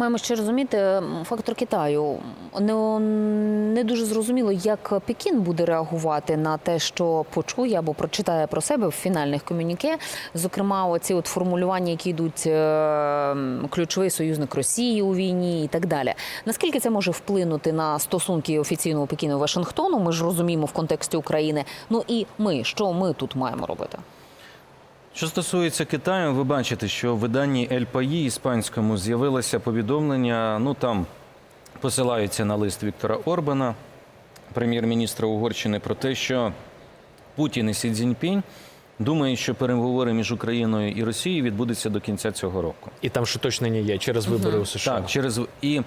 Маємо ще розуміти фактор Китаю. Не, не дуже зрозуміло, як Пекін буде реагувати на те, що почує або прочитає про себе в фінальних комюніке. Зокрема, оці от формулювання, які йдуть е, ключовий союзник Росії у війні і так далі. Наскільки це може вплинути на стосунки офіційного Пекіну Вашингтону? Ми ж розуміємо в контексті України. Ну і ми, що ми тут маємо робити? Що стосується Китаю, ви бачите, що в виданні Ель Паї іспанському з'явилося повідомлення. Ну там посилаються на лист Віктора Орбана, прем'єр-міністра Угорщини, про те, що Путін і Сі Цзіньпінь думають, що переговори між Україною і Росією відбудуться до кінця цього року. І там ще точно не є через вибори у США. Так, через і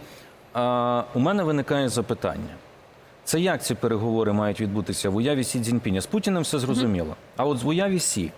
а, у мене виникає запитання. Це як ці переговори мають відбутися в уяві Сі Цзіньпіня? З Путіним все зрозуміло. А от в уяві Сі.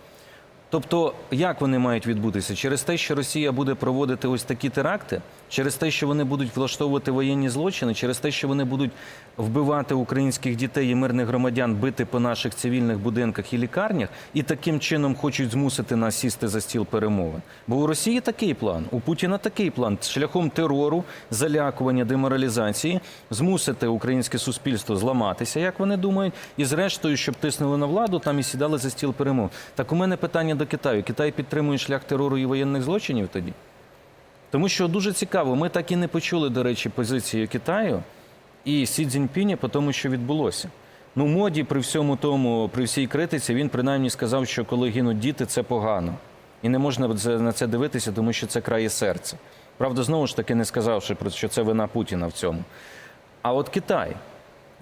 Тобто, як вони мають відбутися? Через те, що Росія буде проводити ось такі теракти, через те, що вони будуть влаштовувати воєнні злочини, через те, що вони будуть вбивати українських дітей і мирних громадян, бити по наших цивільних будинках і лікарнях, і таким чином хочуть змусити нас сісти за стіл перемовин. Бо у Росії такий план, у Путіна такий план шляхом терору, залякування, деморалізації, змусити українське суспільство зламатися, як вони думають, і зрештою, щоб тиснули на владу, там і сідали за стіл перемов. Так у мене питання до Китаю. Китай підтримує шлях терору і воєнних злочинів тоді? Тому що дуже цікаво, ми так і не почули, до речі, позицію Китаю і Сі Цзіньпіня по тому, що відбулося. Ну, моді при всьому тому, при всій критиці, він принаймні сказав, що коли гинуть діти, це погано. І не можна на це дивитися, тому що це крає серце. Правда, знову ж таки не сказавши про що це вина Путіна в цьому. А от Китай.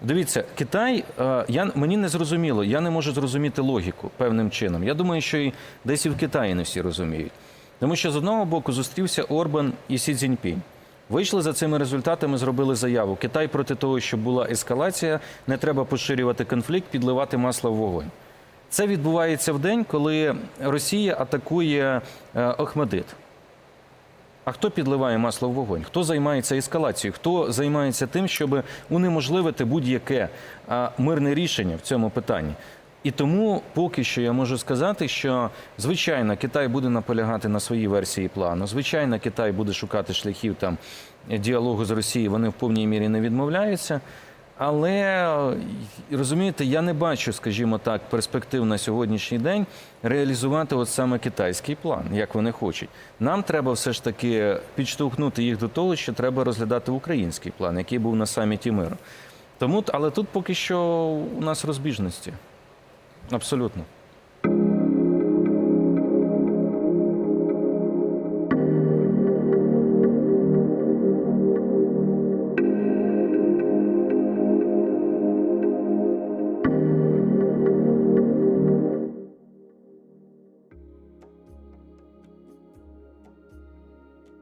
Дивіться, Китай, е, я, мені не зрозуміло, я не можу зрозуміти логіку певним чином. Я думаю, що і десь і в Китаї не всі розуміють. Тому що з одного боку зустрівся Орбан і Сі Цзіньпінь. Вийшли за цими результатами, зробили заяву. Китай проти того, щоб була ескалація, не треба поширювати конфлікт, підливати масло в вогонь. Це відбувається в день, коли Росія атакує е, Охмадит. А хто підливає масло в вогонь? Хто займається ескалацією? Хто займається тим, щоб унеможливити будь-яке мирне рішення в цьому питанні? І тому поки що я можу сказати, що звичайно Китай буде наполягати на своїй версії плану. Звичайно, Китай буде шукати шляхів там діалогу з Росією. Вони в повній мірі не відмовляються. Але розумієте, я не бачу, скажімо так, перспектив на сьогоднішній день реалізувати от саме китайський план, як вони хочуть. Нам треба все ж таки підштовхнути їх до того, що треба розглядати український план, який був на саміті миру. Тому, але тут поки що у нас розбіжності. Абсолютно.